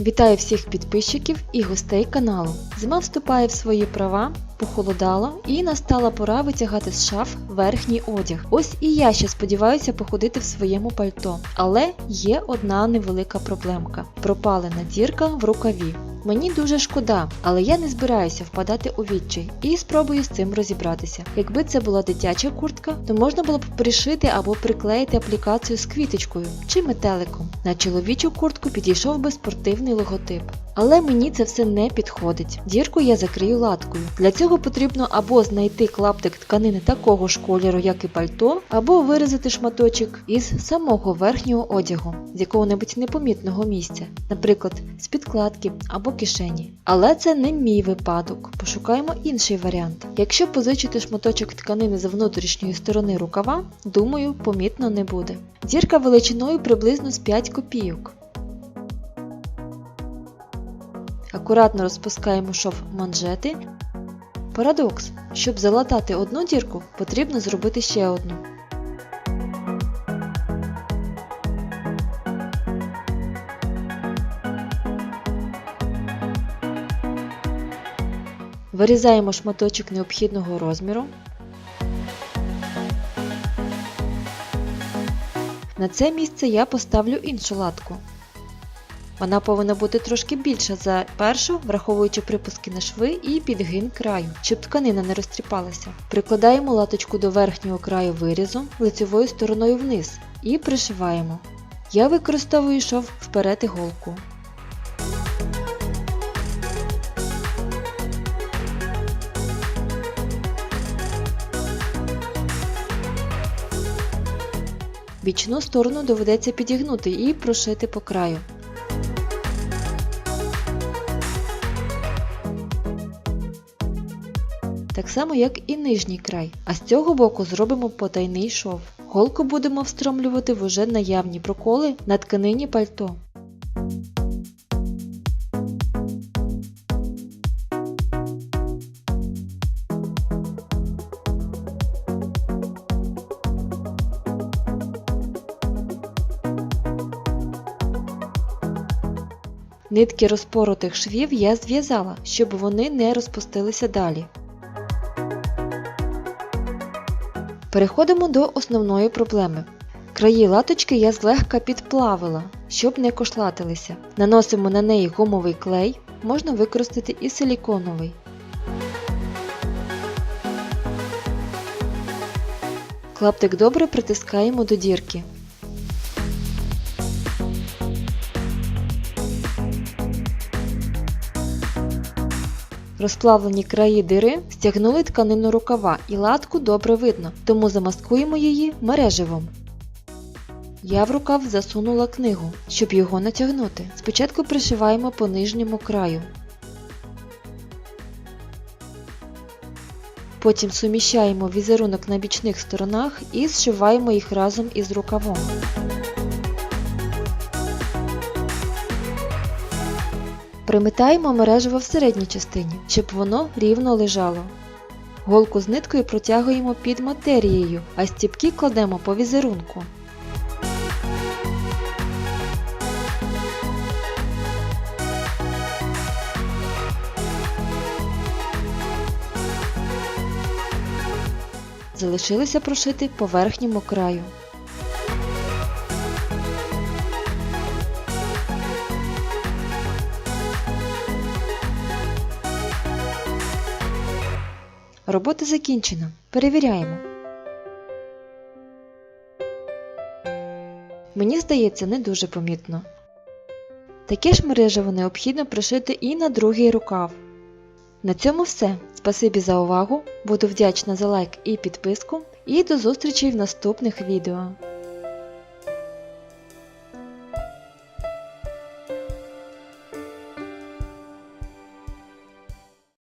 Вітаю всіх підписчиків і гостей каналу. Зима вступає в свої права, похолодало і настала пора витягати з шаф верхній одяг. Ось і я ще сподіваюся походити в своєму пальто. Але є одна невелика проблемка: пропалена дірка в рукаві. Мені дуже шкода, але я не збираюся впадати у відчай і спробую з цим розібратися. Якби це була дитяча куртка, то можна було б пришити або приклеїти аплікацію з квіточкою чи метеликом. На чоловічу куртку підійшов би спортивний логотип. Але мені це все не підходить. Дірку я закрию латкою. Для цього потрібно або знайти клаптик тканини такого ж кольору, як і пальто, або вирізати шматочок із самого верхнього одягу, з якого-небудь непомітного місця, наприклад, з підкладки або кишені. Але це не мій випадок. Пошукаємо інший варіант. Якщо позичити шматочок тканини з внутрішньої сторони рукава, думаю, помітно не буде. Дірка величиною приблизно з 5 копійок. Акуратно розпускаємо шов манжети. Парадокс. Щоб залатати одну дірку, потрібно зробити ще одну. Вирізаємо шматочок необхідного розміру. На це місце я поставлю іншу латку. Вона повинна бути трошки більша за першу, враховуючи припуски на шви і підгин краю, щоб тканина не розтріпалася. Прикладаємо латочку до верхнього краю вирізу лицевою стороною вниз і пришиваємо. Я використовую шов вперед іголку. Бічну сторону доведеться підігнути і прошити по краю. Так само, як і нижній край, а з цього боку зробимо потайний шов. Голку будемо встромлювати в уже наявні проколи на тканині пальто. Нитки розпоротих швів я зв'язала, щоб вони не розпустилися далі. Переходимо до основної проблеми. Краї латочки я злегка підплавила, щоб не кошлатилися. Наносимо на неї гумовий клей, можна використати і силіконовий. Клаптик добре притискаємо до дірки. Розплавлені краї дири стягнули тканину рукава і латку добре видно, тому замаскуємо її мереживом. Я в рукав засунула книгу, щоб його натягнути. Спочатку пришиваємо по нижньому краю. Потім суміщаємо візерунок на бічних сторонах і зшиваємо їх разом із рукавом. Примитаємо мережево в середній частині, щоб воно рівно лежало. Голку з ниткою протягуємо під матерією, а стіпки кладемо по візерунку. Залишилося прошити по верхньому краю. Робота закінчена. Перевіряємо. Мені здається, не дуже помітно. Таке ж мережево необхідно пришити і на другий рукав. На цьому все. Спасибі за увагу. Буду вдячна за лайк і підписку. І до зустрічі в наступних відео.